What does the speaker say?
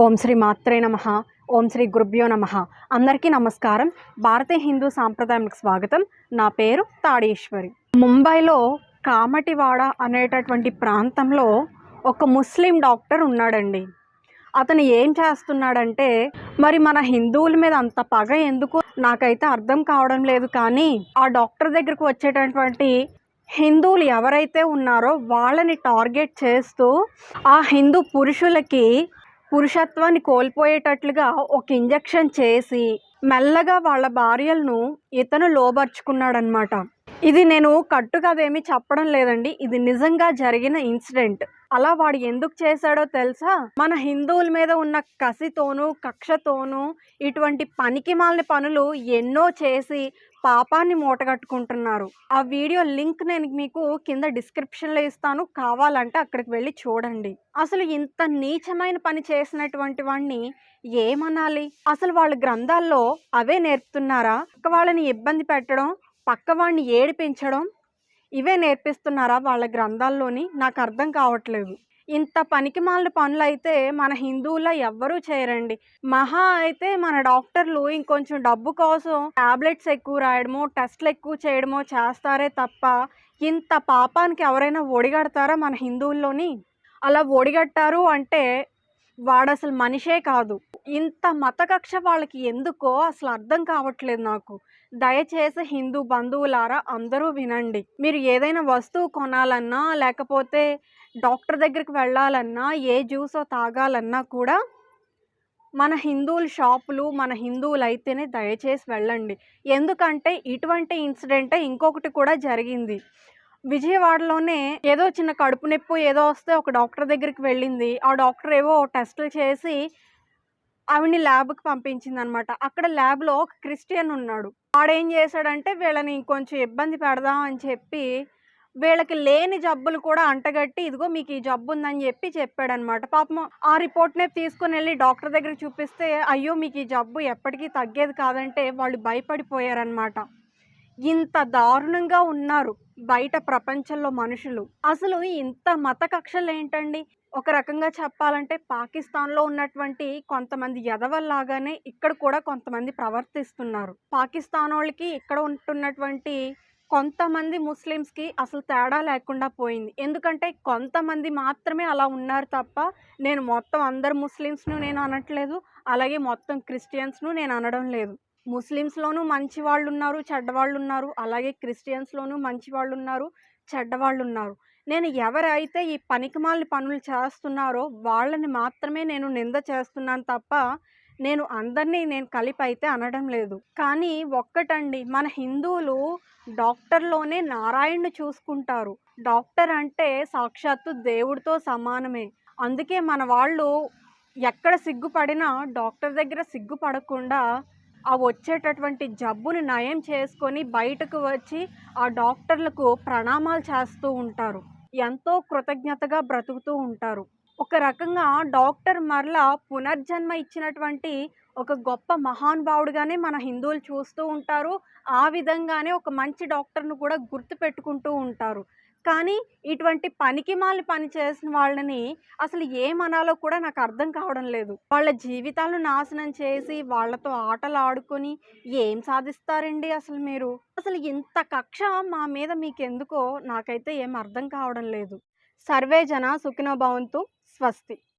ఓం శ్రీ మాత్రే నమ. ఓం శ్రీ గురుభ్యో నమ. అందరికీ నమస్కారం. భారతీయ హిందూ సాంప్రదాయానికి స్వాగతం. నా పేరు తాడేశ్వరి. ముంబైలో కామటివాడ అనేటటువంటి ప్రాంతంలో ఒక ముస్లిం డాక్టర్ ఉన్నాడండి. అతను ఏం చేస్తున్నాడంటే మరి మన హిందువుల మీద అంత పగ ఎందుకు? నాకైతే అర్థం కావడం లేదు కానీ ఆ డాక్టర్ దగ్గరకు వచ్చేటటువంటి హిందువులు ఎవరైతే ఉన్నారో వాళ్ళని టార్గెట్ చేస్తూ ఆ హిందూ పురుషులకి పురుషత్వాన్ని కోల్పోయేటట్లుగా ఒక ఇంజెక్షన్ చేసి మెల్లగా వాళ్ళ భార్యలను ఇతను లోబర్చుకున్నాడనమాట. ఇది నేను కట్టుకదేమీ చెప్పడం లేదండి. ఇది నిజంగా జరిగిన ఇన్సిడెంట్. అలా వాడు ఎందుకు చేశాడో తెలుసా? మన హిందువుల మీద ఉన్న కసితోనూ కక్షతోనూ ఇటువంటి పనికి మాలిన పనులు ఎన్నో చేసి పాపాన్ని మూటగట్టుకుంటున్నారు. ఆ వీడియో లింక్ నేను మీకు కింద డిస్క్రిప్షన్లో ఇస్తాను. కావాలంటే అక్కడికి వెళ్ళి చూడండి. అసలు ఇంత నీచమైన పని చేసినటువంటి వాడిని ఏమనాలి? అసలు వాళ్ళ గ్రంథాల్లో అవే నేర్పుతున్నారా? వాళ్ళని ఇబ్బంది పెట్టడం పక్కవాణ్ణి ఏడిపించడం ఇవే నేర్పిస్తున్నారా వాళ్ళ గ్రంథాల్లోని? నాకు అర్థం కావట్లేదు. ఇంత పనికిమాలిన పనులు అయితే మన హిందువుల్లో ఎవ్వరూ చేయరండి. మహా అయితే మన డాక్టర్లు ఇంకొంచెం డబ్బు కోసం టాబ్లెట్స్ ఎక్కువ రాయడమో టెస్ట్లు ఎక్కువ చేయడమో చేస్తారే తప్ప ఇంత పాపానికి ఎవరైనా ఒడిగడతారా మన హిందువుల్లోని? అలా ఒడిగట్టారు అంటే వాడు అసలు మనిషే కాదు. ఇంత మత కక్ష వాళ్ళకి ఎందుకో అసలు అర్థం కావట్లేదు నాకు. దయచేసి హిందూ బంధువులారా అందరూ వినండి. మీరు ఏదైనా వస్తువు కొనాలన్నా లేకపోతే డాక్టర్ దగ్గరికి వెళ్ళాలన్నా ఏ జ్యూసో తాగాలన్నా కూడా మన హిందువుల షాపులు మన హిందువులు అయితేనే దయచేసి వెళ్ళండి. ఎందుకంటే ఇటువంటి ఇన్సిడెంటే ఇంకొకటి కూడా జరిగింది. విజయవాడలోనే ఏదో చిన్న కడుపు నొప్పి ఏదో వస్తే ఒక డాక్టర్ దగ్గరికి వెళ్ళింది. ఆ డాక్టర్ ఏవో టెస్టులు చేసి ఆవిడ్ని ల్యాబ్కి పంపించింది అనమాట అక్కడ ల్యాబ్లో ఒక క్రిస్టియన్ ఉన్నాడు. వాడేం చేశాడంటే వీళ్ళని కొంచెం ఇబ్బంది పెడదాం అని చెప్పి వీళ్ళకి లేని జబ్బులు కూడా అంటగట్టి ఇదిగో మీకు ఈ జబ్బు ఉందని చెప్పి చెప్పాడనమాట. పాపం ఆ రిపోర్ట్నే తీసుకుని వెళ్ళి డాక్టర్ దగ్గర చూపిస్తే అయ్యో మీకు ఈ జబ్బు ఎప్పటికీ తగ్గేది కాదంటే వాళ్ళు భయపడిపోయారనమాట. ఇంత దారుణంగా ఉన్నారు బయట ప్రపంచంలో మనుషులు. అసలు ఇంత మత కక్షలు ఏంటండి ఒక రకంగా చెప్పాలంటే పాకిస్తాన్లో ఉన్నటువంటి కొంతమంది ఎదవల్లాగానే ఇక్కడ కూడా కొంతమంది ప్రవర్తిస్తున్నారు. పాకిస్తాన్ వాళ్ళకి ఇక్కడ ఉంటున్నటువంటి కొంతమంది ముస్లిమ్స్కి అసలు తేడా లేకుండా పోయింది. ఎందుకంటే కొంతమంది మాత్రమే అలా ఉన్నారు తప్ప నేను మొత్తం అందరు ముస్లిమ్స్ను నేను అనట్లేదు అలాగే మొత్తం క్రిస్టియన్స్ను నేను అనడం లేదు. ముస్లిమ్స్లోనూ మంచి వాళ్ళు ఉన్నారు చెడ్డవాళ్ళు ఉన్నారు అలాగే క్రిస్టియన్స్లోనూ మంచి వాళ్ళు ఉన్నారు చెడ్డవాళ్ళు ఉన్నారు నేను ఎవరైతే ఈ పనికిమాలిన పనులు చేస్తున్నారో వాళ్ళని మాత్రమే నేను నింద చేస్తున్నాను తప్ప నేను అందరినీ నేను కలిపి అయితే అనడం లేదు. కానీ ఒక్కటండి మన హిందువులు డాక్టర్లోనే నారాయణ్ని చూసుకుంటారు. డాక్టర్ అంటే సాక్షాత్తు దేవుడితో సమానమే. అందుకే మన వాళ్ళు ఎక్కడ సిగ్గుపడినా డాక్టర్ దగ్గర సిగ్గుపడకుండా ఆ వచ్చేటటువంటి జబ్బును నయం చేసుకొని బయటకు వచ్చి ఆ డాక్టర్లకు ప్రణామాలు చేస్తూ ఉంటారు. ఎంతో కృతజ్ఞతగా బ్రతుకుతూ ఉంటారు. ఒక రకంగా డాక్టర్ మరలా పునర్జన్మ ఇచ్చినటువంటి ఒక గొప్ప మహానుభావుడుగానే మన హిందువులు చూస్తూ ఉంటారు. ఆ విధంగానే ఒక మంచి డాక్టర్ను కూడా గుర్తు పెట్టుకుంటూ ఉంటారు. కానీ ఇటువంటి పనికి మాలి పని చేసిన వాళ్ళని అసలు ఏమనాలో కూడా నాకు అర్థం కావడం లేదు. వాళ్ళ జీవితాలను నాశనం చేసి వాళ్ళతో ఆటలు ఆడుకొని ఏం సాధిస్తారండి అసలు మీరు? అసలు ఇంత కక్ష మా మీద మీకెందుకో నాకైతే ఏం అర్థం కావడం లేదు. సర్వే జన సుఖినో భవంతు. స్వస్తి.